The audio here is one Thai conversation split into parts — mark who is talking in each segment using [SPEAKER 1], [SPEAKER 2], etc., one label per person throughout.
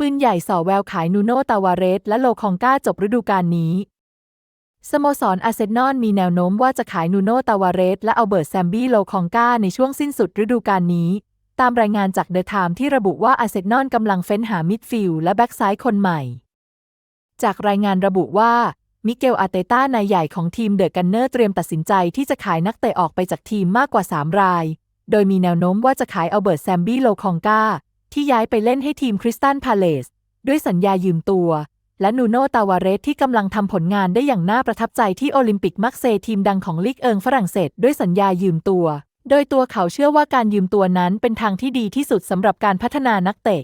[SPEAKER 1] ปืนใหญ่ส่อแววขายนูโนตาวาเรส และโลคองกาจบฤดูกาลนี้ สโมสรอาร์เซนอลมีแนวโน้มว่าจะขายนูโนตาวาเรส และอัลเบิร์ตแซมบี้โลคองกาในช่วงสิ้นสุดฤดูกาลนี้ ตามรายงานจากเดอะไทม์ที่ระบุว่าอาร์เซนอลกำลังเฟ้นหามิดฟิลด์และแบ็กซ้ายคนใหม่ จากรายงานระบุว่ามิเกลอาเตต้านายใหญ่ของทีมเดอะกันเนอร์เตรียมตัดสินใจที่จะขายนักเตะออกไปจากทีมมากกว่า 3 ราย โดยมีแนวโน้มว่าจะขายอัลเบิร์ตแซมบี้โลคองกา ที่ย้ายไปเล่นให้ทีมคริสตันพาเลสด้วยสัญญายืมตัว และนูโนตาวาเรสที่กำลังทำผลงานได้อย่างน่าประทับใจที่โอลิมปิกมักเซทีมดังของลีกเอิงฝรั่งเศสด้วยสัญญายืมตัว โดยตัวเขาเชื่อว่าการยืมตัวนั้นเป็นทางที่ดีที่สุดสำหรับการพัฒนานักเตะ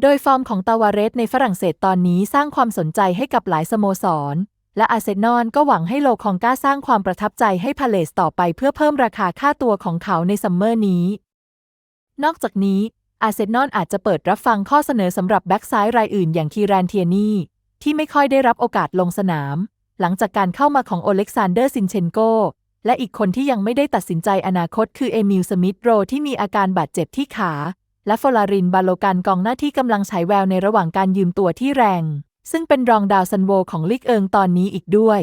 [SPEAKER 1] โดยฟอร์มของตาวาเรสในฝรั่งเศสตอนนี้สร้างความสนใจให้กับหลายสโมสร และอาเซนอลก็หวังให้โลคองกาสร้างความประทับใจให้พาเลสต่อไปเพื่อเพิ่มราคาค่าตัวของเขาในซัมเมอร์นี้ นอกจากนี้ อาเซนอลอาจจะเปิดรับฟังข้อเสนอสำหรับแบ็กซ้ายรายอื่นอย่างคีรานเทียนีที่ไม่ค่อยได้รับโอกาสลงสนาม หลังจากการเข้ามาของโอเล็กซานเดอร์ซินเชนโก และอีกคนที่ยังไม่ได้ตัดสินใจอนาคตคือเอมิลสมิธโรที่มีอาการบาดเจ็บที่ขา และฟลารินบาโลกันกองหน้าที่กำลังฉายแววในระหว่างการยืมตัวที่แรง ซึ่งเป็นรองดาวซันโวของลีกเอิงตอนนี้อีกด้วย